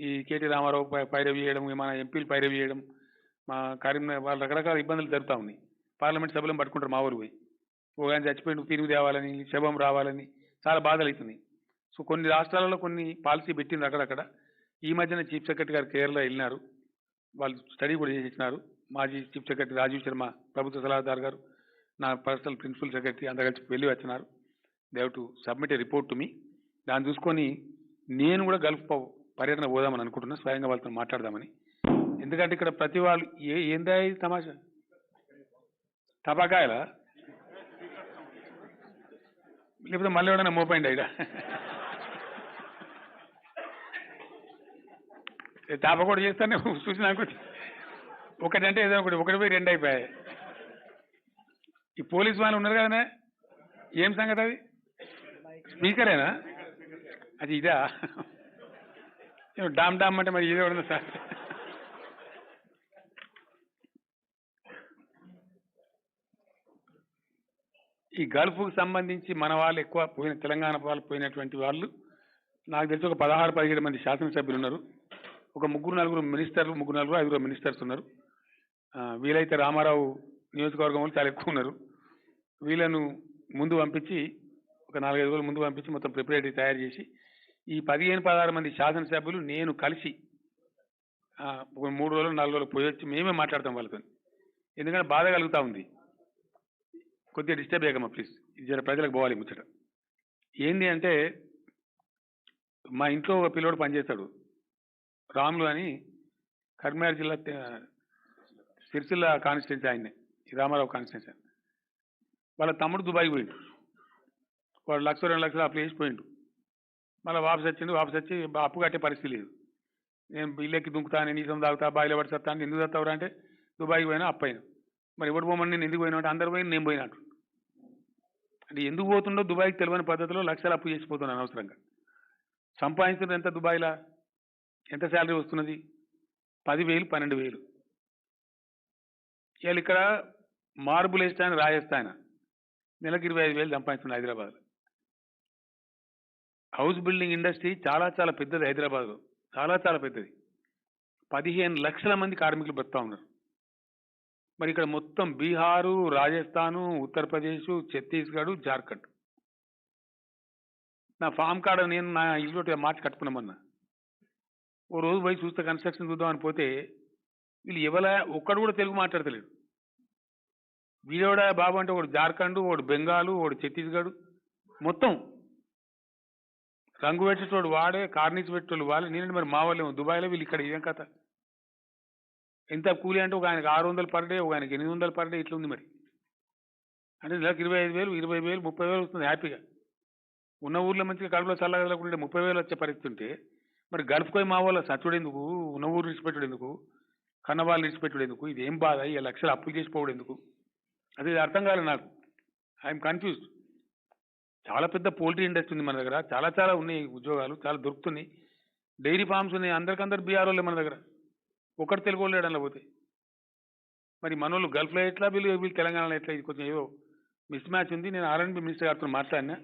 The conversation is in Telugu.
ఈ కేటీ రామారావు పై- పైరవి చేయడం మన ఎంపీలు పైరవి చేయడం మా కరీంనగర్ వాళ్ళు రకరకాల ఇబ్బందులు జరుగుతూ ఉన్నాయి. పార్లమెంట్ సభలను పట్టుకుంటారు మా ఊరు పోయి. ఒక ఆయన చచ్చిపోయిన తిరిగి తేవాలని శవం రావాలని చాలా బాధలు అవుతున్నాయి సో కొన్ని రాష్ట్రాలలో కొన్ని పాలసీ పెట్టింది అక్కడక్కడ. ఈ మధ్యన చీఫ్ సెక్రటరీ గారు కేరళ వెళ్ళినారు. వాళ్ళు స్టడీ కూడా చేసి ఇచ్చినారు మాజీ చీఫ్ సెక్రటరీ రాజీవ్ శర్మ ప్రభుత్వ సలహాదారు గారు నా పర్సనల్ ప్రిన్సిపల్ సెక్రటరీ అందరు కలిసి వెళ్ళి వచ్చినారు. Dev to submit a report to me. దాన్ని చూసుకొని నేను కూడా గల్ఫ్ పర్యటన పోదామని అనుకుంటున్నా. స్వయంగా వాళ్ళతో మాట్లాడదామని. ఎందుకంటే ఇక్కడ ప్రతి వాళ్ళు ఏ ఏందా ఇది తమాషా? టపాకాయల? లేకపోతే మళ్ళీ ఎవడన్నా మోపండి ఇక్కడ తాప కూడా చేస్తానే చూసినాక ఒకటంటే ఏదో ఒకటి ఒకటి పోయి రెండు అయిపోయాయి. ఈ పోలీస్ వాళ్ళు ఉన్నారు కదనే? ఏం సంగతి అది? స్పీకరేనా? అది ఇదా? డామ్ డామ్ అంటే మరి ఇది ఉండదు సార్? ఈ గల్ఫ్కు సంబంధించి మన వాళ్ళు ఎక్కువ పోయిన తెలంగాణ వాళ్ళు పోయినటువంటి వాళ్ళు నాకు తెలిసి ఒక పదహారు పదిహేడు మంది శాసనసభ్యులు ఉన్నారు. ఒక ముగ్గురు నలుగురు మినిస్టర్లు ముగ్గురు నలుగురు ఐదుగురు మినిస్టర్స్ ఉన్నారు. వీలైతే రామారావు నియోజకవర్గం వాళ్ళు చాలా ఎక్కువ ఉన్నారు. వీళ్ళను ముందు పంపించి ఒక నాలుగైదు రోజులు ముందు పంపించి మొత్తం ప్రిపరేటరీ తయారు చేసి ఈ పదిహేను పదహారు మంది శాసనసభ్యులు నేను కలిసి ఒక మూడు రోజులు నాలుగు రోజులు పోయి వచ్చి మేమే మాట్లాడతాం వాళ్ళతో ఎందుకంటే బాధ కలుగుతూ ఉంది. కొద్దిగా డిస్టర్బ్ చేయకమ్మా ప్లీజ్. ఇది జర ప్రజలకు పోవాలి ముచ్చట. ఏంది అంటే మా ఇంట్లో ఒక పిల్లోడు పనిచేస్తాడు. రాములు అని కరీంనగర్ జిల్లా సిరిసిల్ల కాన్స్టిట్యున్సీ ఆయన్నే రామారావు కాన్స్టిట్యున్సీ. వాళ్ళ తమ్ముడు దుబాయ్ పోయిండు. వాడు లక్ష రెండు లక్షలు అప్లై చేసి పోయిండు. మళ్ళీ వాపస్ వచ్చిండు వాపస్ వచ్చి అప్పు కట్టే పరిస్థితి లేదు. నేను బిల్లెక్కి దుంకుతా నేను నీసం తాగుతా బాయిలో పడి సత్తా ఎందుకు చస్తావురా అంటే దుబాయ్కి పోయినా అప్పు అయినా. మరి ఎవడు పోమని నేను ఎందుకు పోయినా అంటే అందరు పోయి నేను పోయినట్టు అంటే ఎందుకు పోతుండో దుబాయ్కి తెలియని పద్ధతిలో లక్షలు అప్పు చేసిపోతున్నాను అనవసరంగా. సంపాదించిన ఎంత దుబాయ్లా? ఎంత శాలరీ వస్తున్నది? పదివేలు పన్నెండు వేలు ఇవాళ ఇక్కడ మార్బుల్ వేస్తాను రాజస్థాన్. నెలకు ఇరవై ఐదు వేలు సంపాదిస్తుంది హైదరాబాద్ హౌస్ బిల్డింగ్ ఇండస్ట్రీ చాలా చాలా పెద్దది హైదరాబాద్లో చాలా చాలా పెద్దది. పదిహేను లక్షల మంది కార్మికులు బతుకుతా ఉన్నారు. మరి ఇక్కడ మొత్తం బీహారు రాజస్థాను ఉత్తరప్రదేశ్ ఛత్తీస్గఢ్ జార్ఖండ్. నా ఫామ్ కార్డు నేను నా ఇల్లు మార్చి కట్టుకున్నామన్నా ఓ రోజు పోయి చూస్తే కన్స్ట్రక్షన్ చూద్దామని పోతే వీళ్ళు ఎవల ఒక్కడు కూడా తెలుగు మాట్లాడతలేడు. వీడోడా బాబు అంటే ఒకడు జార్ఖండ్ ఒకడు బెంగాలు ఒకడు ఛత్తీస్గఢ్. మొత్తం రంగు పెట్టేటోడు వాడే కార్నిస్ పెట్టేటోళ్ళు వాళ్ళే. నేను మరి మా వాళ్ళేమో. దుబాయ్లో వీళ్ళు ఇక్కడ ఏం కథ? ఎంత కూలీ అంటే ఒక ఆయనకి ఆరు వందలు పర్ డే ఒక ఆయనకి ఎనిమిది వందలు పర్ డే ఇట్లా ఉంది మరి. అంటే నెలకు ఇరవై ఐదు వేలు ఇరవై వేలు ముప్పై వేలు వస్తుంది హ్యాపీగా. ఉన్న ఊర్లో మంచిగా కడుపులో చల్లగలకుంటే ముప్పై వేలు వచ్చే పరిస్థితి ఉంటే మరి గల్ఫ్ మా వాళ్ళ సచ్చుడు ఎందుకు ఉన్న ఊరు విడిచిపెట్టుడు ఎందుకు కన్నవాళ్ళు విడిచిపెట్టుడు ఎందుకు ఇది ఏం బాధ? ఈ లక్షలు అప్పులు చేసిపోవడం ఎందుకు అది అర్థం కాలేదు నాకు. I'm confused. చాలా పెద్ద పోల్ట్రీ ఇండస్ట్రీ ఉంది మన దగ్గర. చాలా చాలా ఉన్నాయి ఉద్యోగాలు చాలా దొరుకుతున్నాయి. డైరీ ఫార్మ్స్ ఉన్నాయి. అందరికందరు బీఆర్ వాళ్ళే మన దగ్గర. ఒకటి తెలుగు వాళ్ళు లేడన్నా పోతే. మరి మనోళ్ళు గల్ఫ్లో ఎట్లా వీళ్ళు వీళ్ళు తెలంగాణలో ఎట్లా ఇది కొంచెం ఏదో మిస్ మ్యాచ్ ఉంది. నేను ఆర్ఎండ్బి మినిస్టర్ గారితో మాట్లాడినా.